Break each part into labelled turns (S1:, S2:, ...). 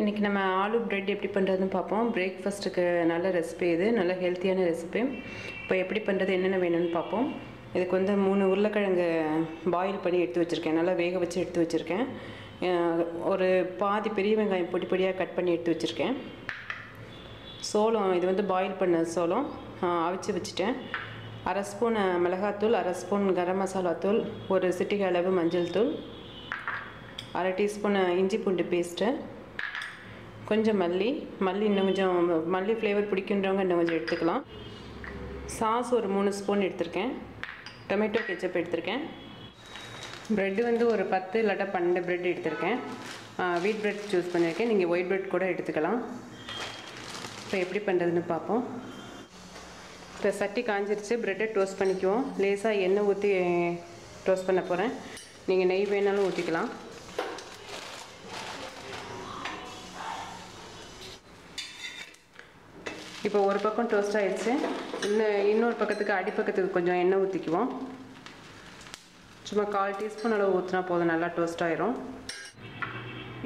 S1: இன்றைக்கி நம்ம ஆலு ப்ரெட் எப்படி பண்ணுறதுன்னு பார்ப்போம். பிரேக்ஃபாஸ்ட்டுக்கு நல்ல ரெசிபி இது நல்ல ஹெல்த்தியான ரெசிபி இப்போ எப்படி பண்ணுறது என்னென்ன வேணும்னு பார்ப்போம். இதுக்கு வந்து மூணு உருளைக்கிழங்கு பாயில் பண்ணி எடுத்து வச்சுருக்கேன். நல்லா வேக வச்சு எடுத்து வச்சுருக்கேன். ஒரு பாதி பெரிய வெங்காயம் பொடி பொடியாக கட் பண்ணி எடுத்து வச்சுருக்கேன். சோளம் இது வந்து பாயில் பண்ண சோளம். அவிச்சு வச்சுட்டேன். அரை ஸ்பூன் மிளகாத்தூள் அரை ஸ்பூன் கரம் மசாலா தூள் ஒரு சிட்டிகை அளவு மஞ்சள் தூள் அரை டீஸ்பூன் இஞ்சி பூண்டு பேஸ்ட்டு கொஞ்சம் மல்லி மல்லி இன்னும் கொஞ்சம் மல்லி ஃப்ளேவர் பிடிக்குன்றவங்க இன்னும் கொஞ்சம் எடுத்துக்கலாம். சாஸ் ஒரு மூணு ஸ்பூன் எடுத்திருக்கேன். டொமேட்டோ கெச்சப் எடுத்திருக்கேன். ப்ரெட்டு வந்து ஒரு பத்து இல்லாட்டா பன்னெண்டு ப்ரெட் எடுத்திருக்கேன். வீட் ப்ரெட் சூஸ் பண்ணியிருக்கேன் நீங்கள் ஒயிட் ப்ரெட் கூட எடுத்துக்கலாம். இப்போ எப்படி பண்ணுறதுன்னு பார்ப்போம். இப்போ சட்டி காஞ்சிருச்சு. ப்ரெட்டை டோஸ்ட் பண்ணிக்குவோம். லேசாக எண்ணெய் ஊற்றி டோஸ்ட் பண்ண போகிறேன் நீங்கள் நெய் வேணாலும் ஊற்றிக்கலாம் இப்போ ஒரு பக்கம் டோஸ்ட் ஆயிடுச்சு இன்னும் இன்னொரு பக்கத்துக்கு அடிப்பக்கத்துக்கு கொஞ்சம் எண்ணெய் ஊற்றிக்குவோம் சும்மா கால் டீஸ்பூன் அளவு ஊற்றினா போதும் நல்லா டோஸ்ட் ஆயிரும்.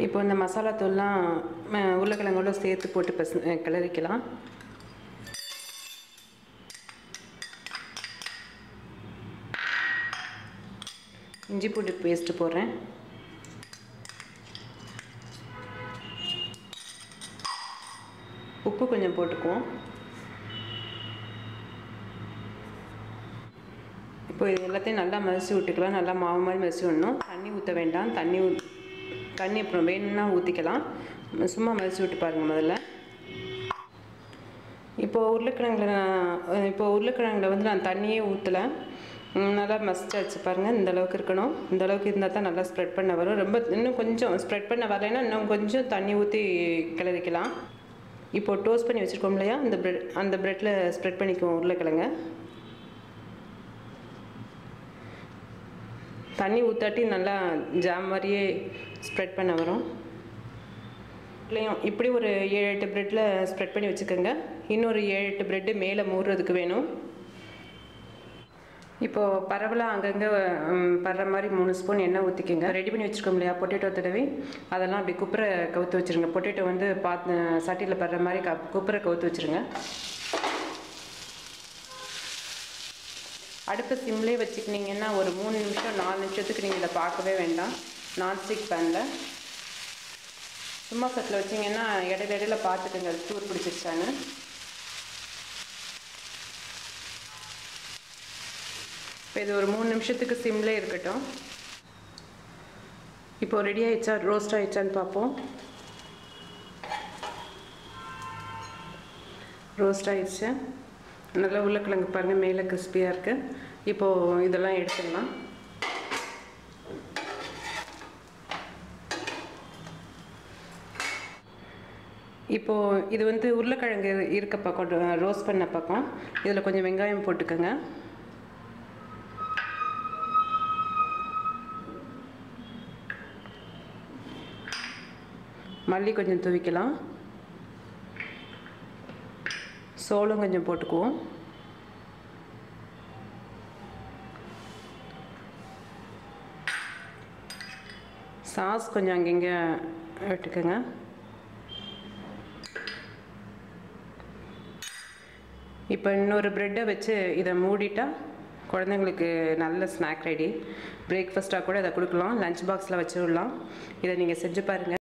S1: இப்போ இந்த மசாலா தூள்லாம் உருளைக்கிழங்கோட சேர்த்து போட்டு பச கிளறிக்கலாம். இஞ்சி பூண்டு பேஸ்ட்டு போடுறேன். உப்பு கொஞ்சம் போட்டுக்குவோம். இப்போ இது எல்லாத்தையும் நல்லா மதிச்சு விட்டுக்கலாம். நல்லா மாவு மாதிரி மதிச்சு விடணும். தண்ணி ஊற்ற வேண்டாம். தண்ணி ஊ தண்ணி அப்புறம் வேணும்னா ஊற்றிக்கலாம் சும்மா மதிச்சு விட்டு பாருங்கள் முதல்ல. இப்போ உருளைக்கிழங்குல நான் இப்போ உருளைக்கிழங்குல வந்து நான் தண்ணியே ஊற்றலை நல்லா மசிச்சாச்சு பாருங்கள் இந்த அளவுக்கு இருக்கணும். இந்த அளவுக்கு இருந்தால் தான் நல்லா ஸ்ப்ரெட் பண்ண வரும். ரொம்ப இன்னும் கொஞ்சம் ஸ்ப்ரெட் பண்ண வரலைன்னா இன்னும் கொஞ்சம் தண்ணி ஊற்றி கிளறிக்கலாம். இப்போ டோஸ்ட் பண்ணி வச்சுருக்கோம் இல்லையா? அந்த ப்ரெட் அந்த ப்ரெட்டில் ஸ்ப்ரெட் பண்ணிக்குவோம் உருளைக்கிழங்க. தண்ணி ஊற்றாட்டி நல்லா ஜாம் மாதிரியே ஸ்ப்ரெட் பண்ண வரும். இல்லையும் இப்படி ஒரு ஏழு எட்டு ப்ரெட்டில் ஸ்ப்ரெட் பண்ணி வச்சுக்கோங்க. இன்னொரு ஏழு எட்டு ப்ரெட்டு மேலே மூடுறதுக்கு வேணும். இப்போது பரவலாக அங்கங்கே படுற மாதிரி மூணு ஸ்பூன் எண்ணெய் ஊற்றிக்கோங்க ரெடி பண்ணி வச்சுருக்கோம் இல்லையா பொட்டேட்டோ தடவி. அதெல்லாம் அப்படி குப்புற கவுத்து வச்சுருங்க. பொட்டேட்டோ வந்து பாத் சட்டியில் படுற மாதிரி க குப்புற கவுத்து வச்சுருங்க. அடுப்பு சிம்லே வச்சுக்கினீங்கன்னா ஒரு மூணு நிமிஷம் நாலு நிமிஷத்துக்கு நீங்கள் இதை பார்க்கவே வேண்டாம். நான்ஸ்டிக் பேனில். சும்மா சட்டில் வச்சிங்கன்னா இடையில இடையில பார்த்துக்குங்க அது தூர் பிடிச்சிருச்சான்னு. இப்போ இது ஒரு மூணு நிமிஷத்துக்கு சிம்லே இருக்கட்டும். இப்போ ரெடி ஆயிடுச்சா? ரோஸ்ட் ஆயிடுச்சான்னு பார்ப்போம். ரோஸ்ட் ஆயிடுச்சு. நல்லா உருளைக்கிழங்கு பாருங்கள் மேலே கிறிஸ்பியாக இருக்குது இப்போது இதெல்லாம் எடுத்துடலாம். இப்போது இது வந்து உருளைக்கிழங்கு இருக்க பக்கம் ரோஸ்ட் பண்ண பக்கம். இதில் கொஞ்சம் வெங்காயம் போட்டுக்கோங்க. மல்லி கொஞ்சம் துவிக்கலாம். சோளம் கொஞ்சம் போட்டுக்குவோம். சாஸ் கொஞ்சம் அங்கங்கே விட்டுக்கோங்க. இப்போ இன்னொரு ப்ரெட்டை வச்சு இதை மூடிட்டா குழந்தைங்களுக்கு நல்ல ஸ்நாக் ரெடி பிரேக்ஃபாஸ்ட்டாக கூட இதை கொடுக்கலாம். லஞ்ச் பாக்ஸில் வச்சு விடலாம் இதை நீங்கள் செஞ்சு பாருங்கள்